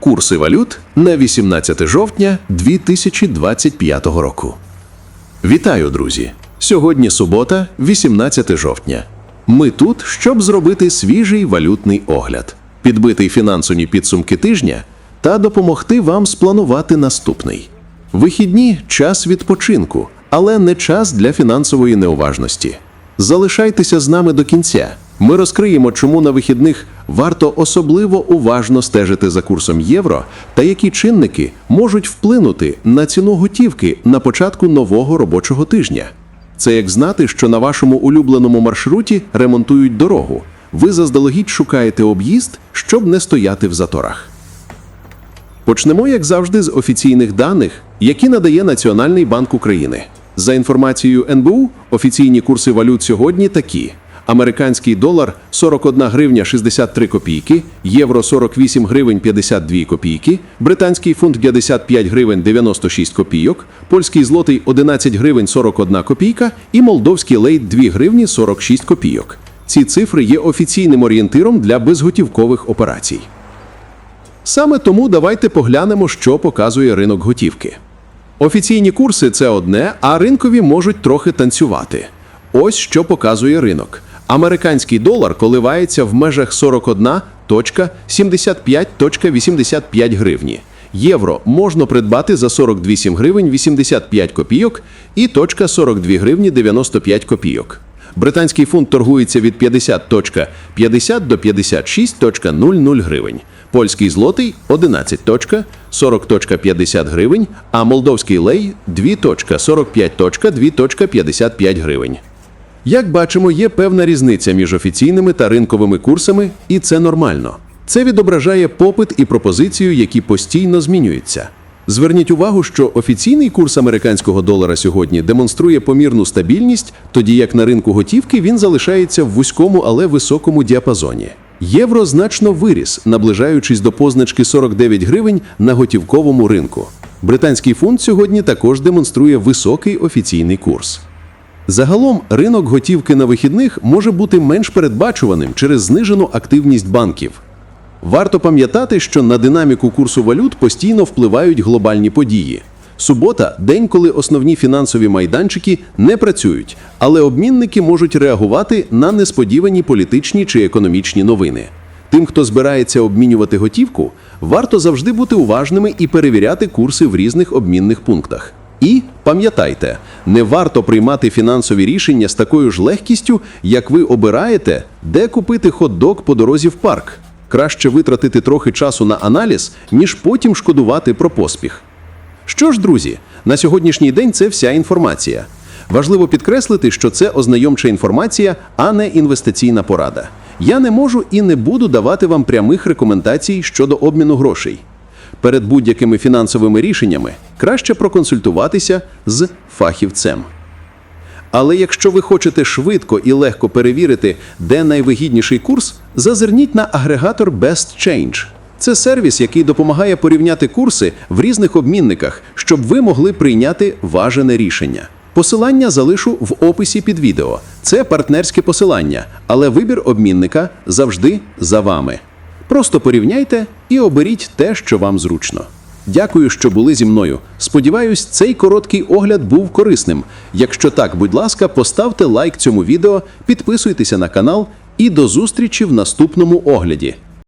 Курси валют на 18 жовтня 2025 року. Вітаю, друзі! Сьогодні субота, 18 жовтня. Ми тут, щоб зробити свіжий валютний огляд, підбити фінансові підсумки тижня та допомогти вам спланувати наступний. Вихідні час відпочинку, але не час для фінансової неуважності. Залишайтеся з нами до кінця. Ми розкриємо, чому на вихідних варто особливо уважно стежити за курсом євро та які чинники можуть вплинути на ціну готівки на початку нового робочого тижня. Це як знати, що на вашому улюбленому маршруті ремонтують дорогу. Ви заздалегідь шукаєте об'їзд, щоб не стояти в заторах. Почнемо, як завжди, з офіційних даних, які надає Національний банк України. За інформацією НБУ, офіційні курси валют сьогодні такі: американський долар 41 гривня 63 копійки, євро 48 гривень 52 копійки, британський фунт 55 гривень 96 копійок, польський злотий 11 гривень 41 копійка і молдовський лейт 2 гривні 46 копійок. Ці цифри є офіційним орієнтиром для безготівкових операцій. Саме тому давайте поглянемо, що показує ринок готівки. Офіційні курси це одне, а ринкові можуть трохи танцювати. Ось що показує ринок. Американський долар коливається в межах 41.75.85 гривні. Євро можна придбати за 48 гривень 85 копійок і точка 42 гривні 95 копійок. Британський фунт торгується від 50.50 до 56.00 гривень. Польський злотий 11.40.50 гривень, а молдовський лей 2.45.2.55 гривень. Як бачимо, є певна різниця між офіційними та ринковими курсами, і це нормально. Це відображає попит і пропозицію, які постійно змінюються. Зверніть увагу, що офіційний курс американського долара сьогодні демонструє помірну стабільність, тоді як на ринку готівки він залишається в вузькому, але високому діапазоні. Євро значно виріс, наближаючись до позначки 49 гривень на готівковому ринку. Британський фунт сьогодні також демонструє високий офіційний курс. Загалом ринок готівки на вихідних може бути менш передбачуваним через знижену активність банків. Варто пам'ятати, що на динаміку курсу валют постійно впливають глобальні події. Субота день, коли основні фінансові майданчики не працюють, але обмінники можуть реагувати на несподівані політичні чи економічні новини. Тим, хто збирається обмінювати готівку, варто завжди бути уважними і перевіряти курси в різних обмінних пунктах. І пам'ятайте, не варто приймати фінансові рішення з такою ж легкістю, як ви обираєте, де купити хот-дог по дорозі в парк. Краще витратити трохи часу на аналіз, ніж потім шкодувати про поспіх. Що ж, друзі, на сьогоднішній день це вся інформація. Важливо підкреслити, що це ознайомча інформація, а не інвестиційна порада. Я не можу і не буду давати вам прямих рекомендацій щодо обміну грошей. Перед будь-якими фінансовими рішеннями краще проконсультуватися з фахівцем. Але якщо ви хочете швидко і легко перевірити, де найвигідніший курс, зазирніть на агрегатор Best Change. Це сервіс, який допомагає порівняти курси в різних обмінниках, щоб ви могли прийняти важене рішення. Посилання залишу в описі під відео. Це партнерське посилання, але вибір обмінника завжди за вами. Просто порівняйте і оберіть те, що вам зручно. Дякую, що були зі мною. Сподіваюсь, цей короткий огляд був корисним. Якщо так, будь ласка, поставте лайк цьому відео, підписуйтеся на канал і до зустрічі в наступному огляді.